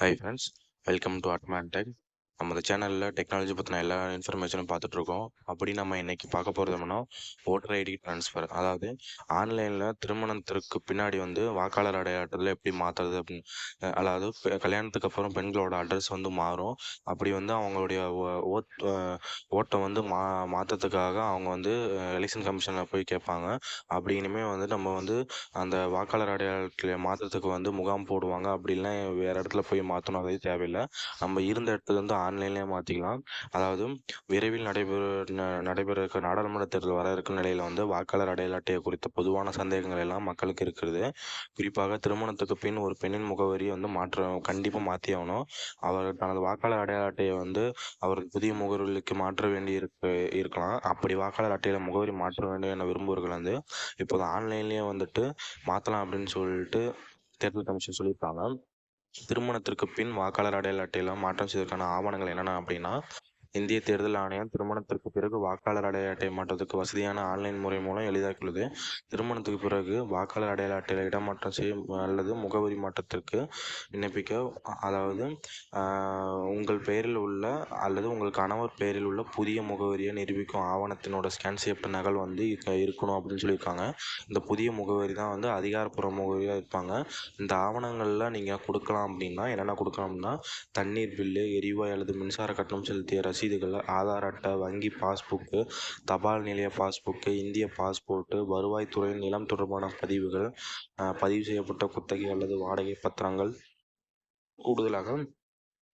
Hi friends, welcome to Atman நம்ம சேனலில் technology பற்றின எல்லா இன்ஃபர்மேஷனும் பார்த்துட்ருக்கோம். அப்படி நம்ம இன்றைக்கி பார்க்க போகிறது ஓட்டர் ஐடி ட்ரான்ஸ்ஃபர் அதாவது ஆன்லைனில் திருமணத்திற்கு பின்னாடி வந்து வாக்காளர் அடையாளத்தில் எப்படி மாற்றுறது அப்படின்னு அதாவது பெ- கல்யாணத்துக்கு அப்புறம் பெண்களோட அட்ரஸ் வந்து மாறும். அப்படி வந்து அவங்களுடைய ஓ- ஓட் ஓட்டை வந்து மா மாற்றத்துக்காக அவங்க வந்து எலெக்ஷன் கமிஷனில் போய் கேட்பாங்க. அப்படி இனிமே வந்து நம்ம வந்து அந்த வாக்காளர் அடையாளத்தில் மாற்றத்துக்கு வந்து முகாம் போடுவாங்க. அப்படிலாம் வேறு இடத்துல போய் மாற்றணும் அதே தேவையில்லை. நம்ம இருந்த இடத்துல வந்து ஆன்லைன்லேயே மாற்றிக்கலாம் அதாவது விரைவில் நடைபெற ந- நடைபெற இருக்க நாடாளுமன்ற தேர்தல் வர இருக்கிற நிலையில் வந்து வாக்காளர் அடையாள அட்டையை குறித்த பொதுவான சந்தேகங்கள் எல்லாம் மக்களுக்கு இருக்கிறது. குறிப்பாக திருமணத்துக்கு பின் ஒரு பெண்ணின் முகவரியை வந்து மாற்ற கண்டிப்பாக மாற்றி ஆகணும். அவர் தனது வாக்காளர் அடையாள அட்டையை வந்து அவர் புதிய முகவரிகளுக்கு மாற்ற வேண்டி இருக்கு இருக்கலாம். அப்படி வாக்காளர் அட்டையில் முகவரி மாற்ற வேண்டும் என விரும்புவர்கள் வந்து இப்போது ஆன்லைன்லேயே வந்துட்டு மாற்றலாம் அப்படின்னு சொல்லிட்டு தேர்தல் கமிஷன் சொல்லியிருக்காங்க. திருமணத்திற்கு பின் வாக்காளர் அடையாள அட்டையில் மாற்றம் செய்வதற்கான ஆவணங்கள் என்னென்ன அப்படின்னா இந்திய தேர்தல் ஆணையம் திருமணத்திற்கு பிறகு வாக்காளர் அடையாள அட்டை மாற்றத்துக்கு வசதியான ஆன்லைன் முறை மூலம் எளிதாக்கியுள்ளது. திருமணத்துக்கு பிறகு வாக்காளர் அடையாள அட்டையில் இடமாற்றம் செய்ய அல்லது முகவரி மாற்றத்திற்கு விண்ணப்பிக்க அதாவது உங்கள் பெயரில் உள்ள அல்லது உங்கள் கணவர் பெயரில் உள்ள புதிய முகவரியை நிரூபிக்கும் ஆவணத்தினோட ஸ்கேன் செய்யப்பட்ட நகல் வந்து இருக்கணும் அப்படின்னு சொல்லியிருக்காங்க. இந்த புதிய முகவரி தான் வந்து அதிகாரப்பூர்வ முகவரியாக இருப்பாங்க. இந்த ஆவணங்களில் நீங்கள் கொடுக்கலாம் அப்படின்னா என்னென்ன கொடுக்கலாம்னா தண்ணீர் பில்லு எரிவாயு அல்லது மின்சார கட்டணம் செலுத்திய ரசீதுகள் ஆதார் அட்டை வங்கி பாஸ்புக்கு தபால் நிலைய பாஸ்புக்கு இந்திய பாஸ்போர்ட்டு வருவாய்த்துறை நிலம் தொடர்பான பதிவுகள் பதிவு செய்யப்பட்ட குத்தகை அல்லது வாடகை பத்திரங்கள். கூடுதலாக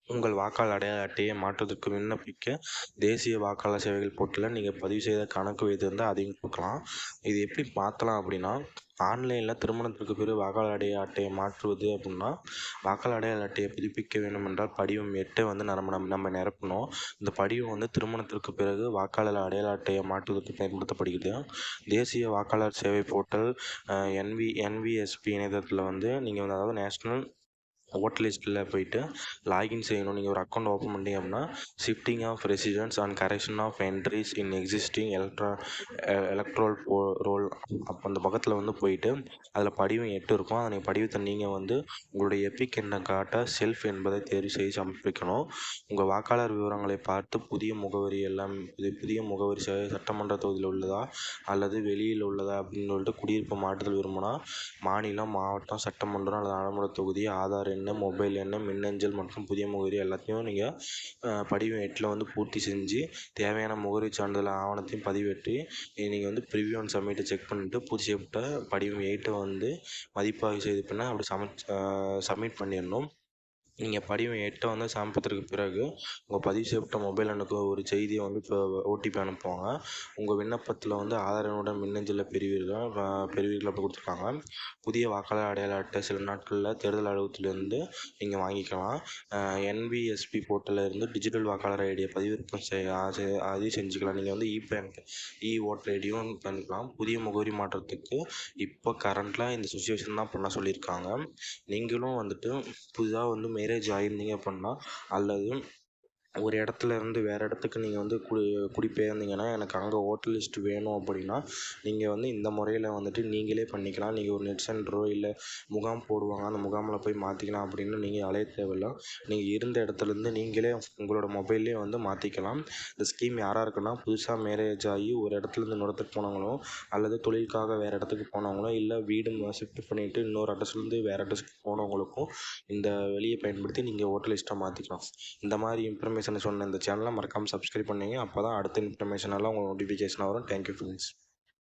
உங்கள் வாக்காளர் அடையாள அட்டையை மாற்றுவதற்கு விண்ணப்பிக்க தேசிய வாக்காளர் சேவைகள் போர்ட்டலில் நீங்கள் பதிவு செய்த கணக்கு வைத்திருந்தால் அதையும் கொடுக்கலாம். இது எப்படி மாற்றலாம் அப்படின்னா ஆன்லைனில் திருமணத்திற்கு பிறகு வாக்காளர் அடையாள அட்டையை மாற்றுவது அப்புடின்னா வாக்காளர் அடையாள அட்டையை புதுப்பிக்க வேண்டும் என்றால் படிவம் எட்டை வந்து நம்ம நம்ம நம்ம நிரப்பணும். இந்த படிவம் வந்து திருமணத்திற்கு பிறகு வாக்காளர் அடையாள அட்டையை மாற்றுவதற்கு பயன்படுத்தப்படுகிறது. தேசிய வாக்காளர் சேவை போர்ட்டல் என்வி என்விஎஸ்பி இணையதளத்தில் வந்து நீங்கள் வந்து அதாவது நேஷ்னல் ஓட்டர் லிஸ்ட்டில் போயிட்டு லாகின் செய்யணும். நீங்கள் ஒரு அக்கௌண்ட் ஓப்பன் பண்ணிட்டீங்க அப்படின்னா shifting of residence and correction of entries in existing electra electoral roll அப்போ அந்த பக்கத்தில் வந்து போயிட்டு அதில் படிவம் எட்டு இருக்கும். அதனை படிவத்தை நீங்கள் வந்து உங்களுடைய எபிக் எண்ணை காட்ட செல்ஃப் என்பதை தேர்வு செய்து சமர்ப்பிக்கணும் உங்கள் வாக்காளர் விவரங்களை பார்த்து புதிய முகவரி எல்லாம் இது புதிய முகவரி சட்டமன்ற தொகுதியில் உள்ளதா அல்லது வெளியில் உள்ளதா அப்படின்னு சொல்லிட்டு குடியிருப்பு மாற்றுதல் விரும்பினா மாநிலம் மாவட்டம் சட்டமன்றம் அல்லது நாடாளுமன்ற தொகுதி ஆதார் எண் மொபைல் என்ன மின்னஞ்சல் மற்றும் புதிய முகவரி எல்லாத்தையும் நீங்கள் படிவம் எட்டில் வந்து பூர்த்தி செஞ்சு தேவையான முகவரி சான்றிதழ் ஆவணத்தையும் பதிவேற்றி நீங்கள் வந்து ப்ரிவியூ அண்ட் சப்மிட்டை செக் பண்ணிவிட்டு பூர்த்தி செய்யப்பட்ட படிவம் எயிட்டை வந்து மதிப்பாய்வு செய்து பின்ன அப்படி சமட் சப்மிட் பண்ணிடணும். நீங்கள் படிவம் எட்டை வந்து சமர்ப்பித்ததுக்கு பிறகு உங்கள் பதிவு செய்யப்பட்ட மொபைல் எண்ணுக்கு ஒரு செய்தியை வந்து இப்போ ஓடிபி அனுப்புவாங்க. உங்கள் விண்ணப்பத்தில் வந்து ஆதார் எண்ணுடன் மின்னஞ்சலில் பெறுவீர்கள் அஹ் பெறுவீர்கள் அப்படி கொடுத்துருக்காங்க. புதிய வாக்காளர் அடையாள அட்டை சில நாட்களில் தேர்தல் அலுவலகத்திலேருந்து நீங்கள் வாங்கிக்கலாம். என்பிஎஸ்பி போர்ட்டலில் இருந்து டிஜிட்டல் வாக்காளர் ஐடியை பதிவிறக்கம் செய்ய அதையும் செஞ்சுக்கலாம். நீங்கள் வந்து இ பேங்க் இ ஓட்டர் ஐடியும் பண்ணிக்கலாம். புதிய முகவரி மாற்றத்துக்கு இப்போ கரண்ட்டில் இந்த சுச்சுவேஷன் தான் பண்ண சொல்லியிருக்காங்க. நீங்களும் வந்துட்டு புதிதாக வந்து மேரேஜ் ஆயிருந்தீங்க அப்படின்னா அல்லது ஒரு இடத்துல இருந்து வேறு இடத்துக்கு நீங்கள் வந்து குடி குடிபெயர்ந்தீங்கன்னா எனக்கு அங்கே ஹோட்டல் லிஸ்ட் வேணும் அப்படின்னா நீங்கள் வந்து இந்த முறையில் வந்துட்டு நீங்களே பண்ணிக்கலாம். நீங்கள் ஒரு நெட் சென்டரோ இல்லை முகாம் போடுவாங்க. அந்த முகாமில் போய் மாற்றிக்கலாம் அப்படின்னு நீங்கள் அலைய தேவையில்ல. நீங்கள் இருந்த இடத்துலேருந்து நீங்களே உங்களோட மொபைல்லே வந்து மாற்றிக்கலாம் இந்த ஸ்கீம் யாராக இருக்குன்னா புதுசாக மேரேஜ் ஆகி ஒரு இடத்துலேருந்து இன்னொரு இடத்துக்கு போனவங்களோ அல்லது தொழிலுக்காக வேறு இடத்துக்கு போனவங்களோ இல்லை வீடு ஷிஃப்ட் பண்ணிவிட்டு இன்னொரு அட்ரஸ்லேருந்து வேறு அட்ரஸ்க்கு போனவங்களுக்கும் இந்த வழியை பயன்படுத்தி நீங்கள் ஹோட்டல் லிஸ்ட்டை மாற்றிக்கலாம் இந்த மாதிரி இன்ஃபர்மேஷனை சொன்ன இந்த சேனலை மறக்காமல் சப்ஸ்கிரைப் பண்ணிங்க. அப்போ தான் அடுத்த இன்ஃபர்மேஷனெல்லாம் உங்களுக்கு நோட்டிஃபிகேஷன் வரும். Thank you friends